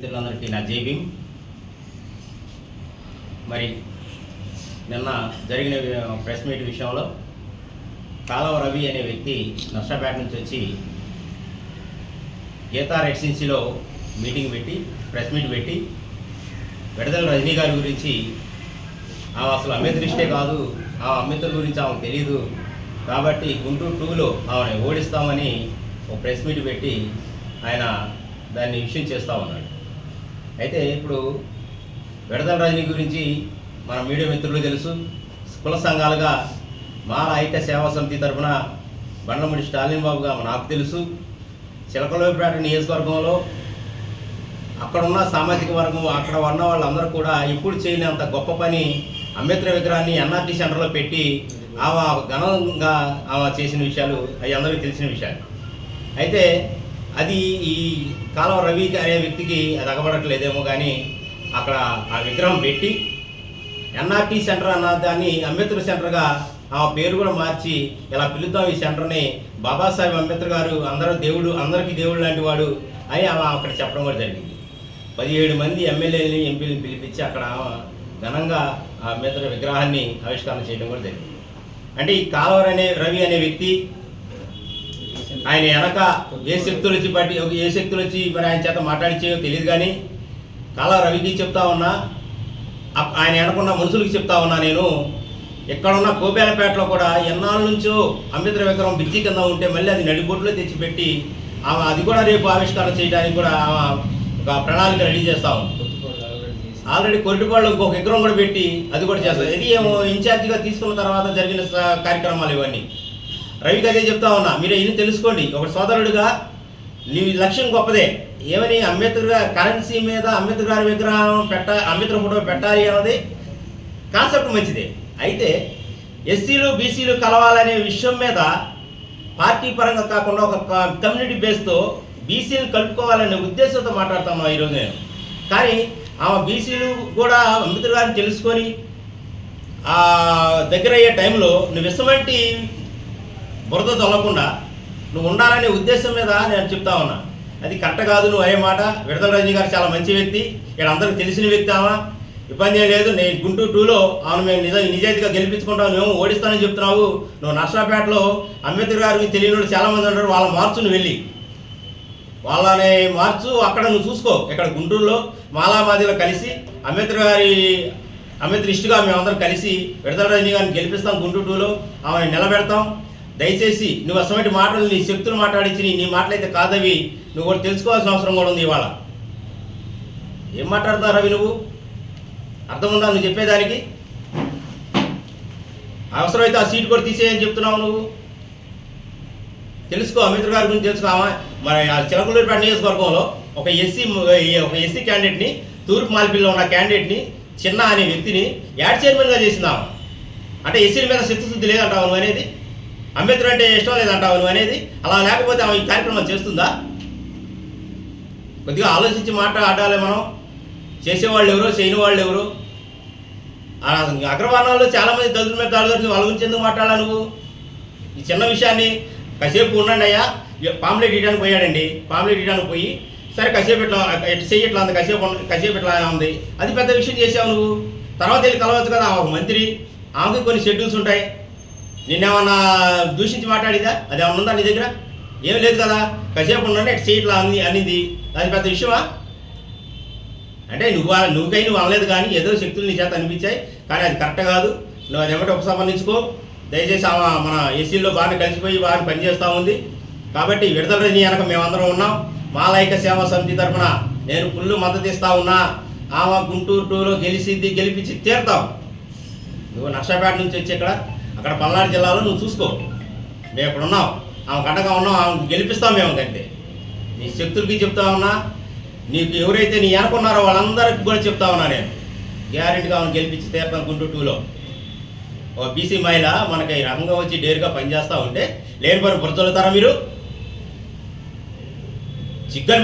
మిత్రులందరికీ నా జైబీ మరి నిన్న జరిగిన ప్రెస్ మీట్ విషయంలో కాలవ రవి అనే వ్యక్తి నష్టపేట నుంచి వచ్చి గీతా రెసిడెన్సీలో మీటింగ్ పెట్టి ప్రెస్ మీట్ పెట్టి విడదల రజనీ గారి గురించి ఆమె అసలు అంబేద్కరిస్టే కాదు ఆ అంబేద్కర్ గురించి ఆమెకు తెలియదు కాబట్టి గుంటూరు టూలో ఆమెను ఓడిస్తామని ఒక ప్రెస్ మీట్ పెట్టి ఆయన దాన్ని విషయం చేస్తూ ఉన్నాడు. అయితే ఇప్పుడు విడదల రజనీ గురించి మన మీడియా మిత్రులు తెలుసు. కుల సంఘాలుగా మా ఐక్య సేవా సమితి తరఫున బండముడి స్టాలిన్ బాబుగా నాకు తెలుసు. చిలకలపేట నియోజకవర్గంలో అక్కడ ఉన్న సామాజిక వర్గం అక్కడ ఉన్న వాళ్ళందరూ కూడా ఇప్పుడు చేయలేంత గొప్ప పని అంబేద్కర్ విగ్రహాన్ని ఎన్ఆర్టీ సెంటర్లో పెట్టి ఆమె ఘనంగా ఆమె చేసిన విషయాలు అవి అందరికీ తెలిసిన విషయాలు. అయితే అది ఈ కాలం రవి అనే వ్యక్తికి అది అగబడట్లేదేమో కానీ అక్కడ ఆ విగ్రహం పెట్టి ఎన్ఆర్టీ సెంటర్ అన్న దాన్ని అంబేద్కర్ సెంటర్గా ఆ పేరు కూడా మార్చి ఇలా పిలుద్దాం ఈ సెంటర్ని బాబాసాహెబ్ అంబేద్కర్ గారు అందరూ దేవుడు అందరికీ దేవుడు లాంటి వాడు అని ఆమె అక్కడ చెప్పడం కూడా జరిగింది. పదిహేడు మంది ఎమ్మెల్యేలని ఎంపీలను పిలిపించి అక్కడ ఆమె ఘనంగా ఆ అంబేద్కర్ విగ్రహాన్ని ఆవిష్కరణ చేయడం కూడా జరిగింది. అంటే ఈ కాలవర్ అనే రవి అనే వ్యక్తి ఆయన వెనక ఏ శక్తులు వచ్చి బట్టి ఏ శక్తులు వచ్చి మరి ఆయన చేత మాట్లాడిచ్చేయో తెలియదు కానీ కాలా రవికి చెప్తా ఉన్నా అప్- ఆయన వెనకున్న మనుషులకి చెప్తా ఉన్నా నేను ఎక్కడున్న కోపేలపేటలో కూడా ఎన్నాళ్ళ నుంచో అంబేద్కర్ విగ్రహం బ్రిడ్జి కింద ఉంటే మళ్ళీ అది నడిబొడ్లో తెచ్చిపెట్టి ఆమె అది కూడా రేపు ఆవిష్కరణ చేయడానికి కూడా ఆమె ఒక ప్రణాళిక రెడీ చేస్తా ఉంది. ఆల్రెడీ కొరిటిపాళ్ళు ఇంకొక విగ్రహం కూడా పెట్టి అది కూడా చేస్తారు ఇది ఏమో ఇన్ఛార్జిగా తీసుకున్న తర్వాత జరిగిన కార్యక్రమాలు ఇవన్నీ. రవికి అదే చెప్తా ఉన్నా. మీరు ఇది తెలుసుకోండి. ఒక సోదరుడిగా నీ లక్ష్యం గొప్పదే. ఏమని అంబేద్కర్ గారి కరెన్సీ మీద అంబేద్కర్ గారి విగ్రహం పెట్ట అంబేద్కర్ ఫోటో పెట్టాలి అన్నది కాన్సెప్ట్ మంచిదే. అయితే ఎస్సీలు బీసీలు కలవాలనే విషయం మీద పార్టీ పరంగా కాకుండా ఒక కమ్యూనిటీ బేస్తో బీసీలు కలుపుకోవాలనే ఉద్దేశంతో మాట్లాడుతున్నాం ఈరోజు నేను. కానీ ఆమె బీసీలు కూడా అంబేద్కర్ గారిని తెలుసుకొని దగ్గర అయ్యే టైంలో నువ్వు ఇష్టమంటే బురద తొలగకుండా నువ్వు ఉండాలనే ఉద్దేశం మీద నేను చెప్తా ఉన్నా. అది కరెక్ట్ కాదు నువ్వు అయ్యే మాట. విడతల రజనీ గారు చాలా మంచి వ్యక్తి. ఇక్కడ అందరికి తెలిసిన వ్యక్తి ఆమె. ఇబ్బంది ఏం లేదు. నేను గుంటూరు టూలో ఆమెను మేము నిజ నిజాయితీగా గెలిపించుకుంటాం మేము ఓడిస్తానని చెప్తున్నావు. నువ్వు నర్సాపేటలో అంబేద్కర్ గారికి తెలియని వాళ్ళు చాలామంది ఉంటారు వాళ్ళ మార్చు నువ్వు వెళ్ళి. వాళ్ళని మార్చు అక్కడ నువ్వు చూసుకో. ఇక్కడ గుంటూరులో మాలామాదిలో కలిసి అంబేద్కర్ గారి అంబేద్కర్ ఇష్టగా మేమందరం కలిసి విడతల రజనీ గారిని గెలిపిస్తాం గుంటూరు టూలో ఆమెను నిలబెడతాం. దయచేసి నువ్వు అసలు మాటలు నీ శక్తులు మాట్లాడించి నీ- మాటలైతే కాదవి. నువ్వు కూడా తెలుసుకోవాల్సిన అవసరం కూడా ఉంది ఇవాళ. ఏం మాట్లాడతావు రవి నువ్వు? అర్థం ఉందా నువ్వు చెప్పేదానికి? అవసరమైతే ఆ సీట్ కూడా తీసేయని చెప్తున్నావు నువ్వు. తెలుసుకో అంబేద్కర్ గారి గురించి తెలుసుకోమా మరి ఆ చిలకలూరిపేట నియోజకవర్గంలో ఒక ఎస్సీ ఒక ఎస్సీ క్యాండిడేట్ని తూర్పు మాల్పిల్లో ఉన్న క్యాండిడేట్ని చిన్న అనే వ్యక్తిని యాడ్ చైర్మన్గా చేసిందాము. అంటే ఎస్సీల మీద చిత్తశుద్ధి లేదంటావు నువ్వు అనేది? అంబేద్కర్ అంటే ఇష్టం లేదంటావు నువ్వు అనేది. అలా లేకపోతే ఆమె ఈ కార్యక్రమం చేస్తుందా? కొద్దిగా ఆలోచించి మాట్లాడాలి మనం. చేసేవాళ్ళు ఎవరు చేయని వాళ్ళు ఎవరు అగ్రవర్ణాల్లో చాలామంది దళితుల మీద దాడి వాళ్ళ గురించి ఎందుకు మాట్లాడాలి నువ్వు? ఈ చిన్న విషయాన్ని కాసేపు ఉండండి అయ్యా. పాంప్లెట్ ఇవ్వడానికి పోయాడండి. పాంప్లెట్ ఇవ్వడానికి పోయి సరే కాసేపు ఇట్లా ఇటు చెయ్యి ఇట్లా ఉంది కాసేపు కసేపు కాసేపు ఇట్లా ఉంది. అది పెద్ద విషయం చేసావు నువ్వు. తర్వాత వెళ్ళి కలవచ్చు కదా ఒక మంత్రి. ఆమెకి కొన్ని షెడ్యూల్స్ ఉంటాయి. నిన్నేమన్నా దూషించి మాట్లాడిదా? అది ఏమన్నా ఉందా నీ దగ్గర? ఏం లేదు కదా. కాసేపు ఉండండి ఇటు చెయ్యి అంది అనింది అది పెద్ద విషయమా అంటే నువ్వు నువ్వుకై నువ్వు అనలేదు కానీ ఏదో శక్తులు నీ చేత అనిపించాయి. కానీ అది కరెక్ట్ కాదు. నువ్వు అది ఏమంటే ఉపసంహరించుకో దయచేసి ఆమె మన ఎస్సీల్లో బాగా కలిసిపోయి బాగా పనిచేస్తూ ఉంది. కాబట్టి విడుదల నీ వెనక మేమందరం ఉన్నాం. మాలైక సేవా సమితి తరఫున నేను ఫుల్ మద్దతు ఇస్తా ఉన్నా. ఆమె గుంటూరు టూలో గెలిచింది గెలిపించి తీరుతాం. నువ్వు నర్సాపేట నుంచి వచ్చి ఇక్కడ అక్కడ పల్నాడు జిల్లాలో నువ్వు చూసుకో. మేము ఇక్కడ ఉన్నాం? ఆమె కండగా ఉన్నాం ఆమె గెలిపిస్తాం మేము కంటే నీ శక్తులకి చెప్తా ఉన్నా నీకు ఎవరైతే నీ అనుకున్నారో వాళ్ళందరికీ కూడా చెప్తా ఉన్నా నేను. గ్యారెంటీగా ఆమెను గెలిపించి తీరుతాం గుంటూరు టూలో. ఓ బీసీ మహిళ మనకి రంగం వచ్చి డేరుగా పనిచేస్తూ ఉంటే లేని పని బురదలుతారా మీరు? చిగ్గర్